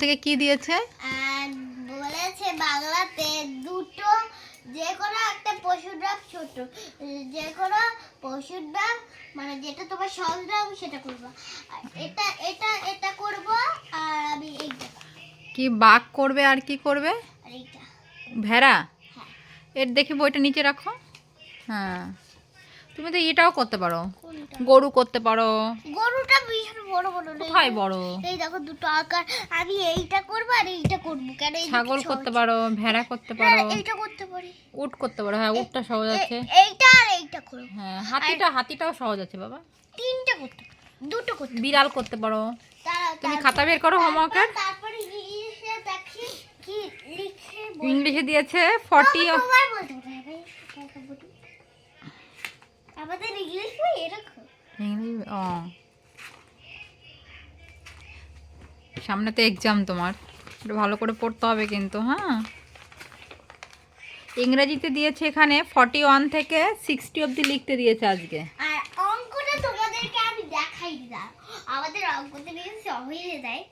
থেকে কি দিয়েছে? বলেছে বাংলাতে দুটো যে কোনো একটা পশুর নাম ছোট। যে কোনো পশুর নাম মানে যেটা তোমার সহজ নাম সেটা করব। এটা এটা এটা করব আর আমি এইটা। কি বাঘ করবে আর কি করবে? এইটা। ভেড়া? হ্যাঁ। এর দেখি বইটা নিচে রাখো। হ্যাঁ। তুমি তো এটাও করতে পারো। গরু করতে পারো। গরুটা বিশাল বড় বড় কোথায় বড়? এই দেখো দুটো আকার। আমি এইটা করব আর এইটা করব। কেন ছাগল করতে পারো ভেড়া করতে হ্যাঁ, পারো। এইটা করতে পারি। উট করতে পারো। হ্যাঁ উটটা সহজ আছে। এইটা আর এইটা করো হ্যাঁ হাতিটা হাতিটাও সহজ আছে বাবা। তিনটা করতে দুটো করতে বিড়াল করতে পারো। তুমি খাতা বের করো হোমওয়ার্কের তারপরে ইংলিশে দেখি কি লিখে ইংলিশে দিয়েছে 40 আমাদের ইংলিশ বই এরকম। ইংলিশ ও। সামনে তো এক্সাম তোমার। ভালো করে পড়তে হবে কিন্তু হ্যাঁ? ইংরেজিতে দিয়েছে এখানে ফর্টি ওয়ান থেকে সিক্সটি অবধি লিখতে দিয়েছে আজকে। আর অঙ্কটা তোমাদেরকে আমি দেখাই দিলাম। আমাদের অঙ্কতে নিয়ে সহজে দেয়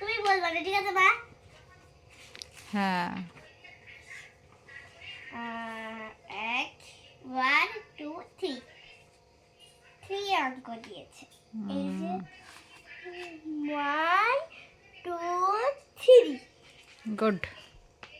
তুমি বলবা না ঠিক আছে মা? হ্যাঁ আহ, এক ওয়ান টু থ্রি থ্রি অঙ্ক দিয়েছে এই যে ওয়ান টু থ্রি গুড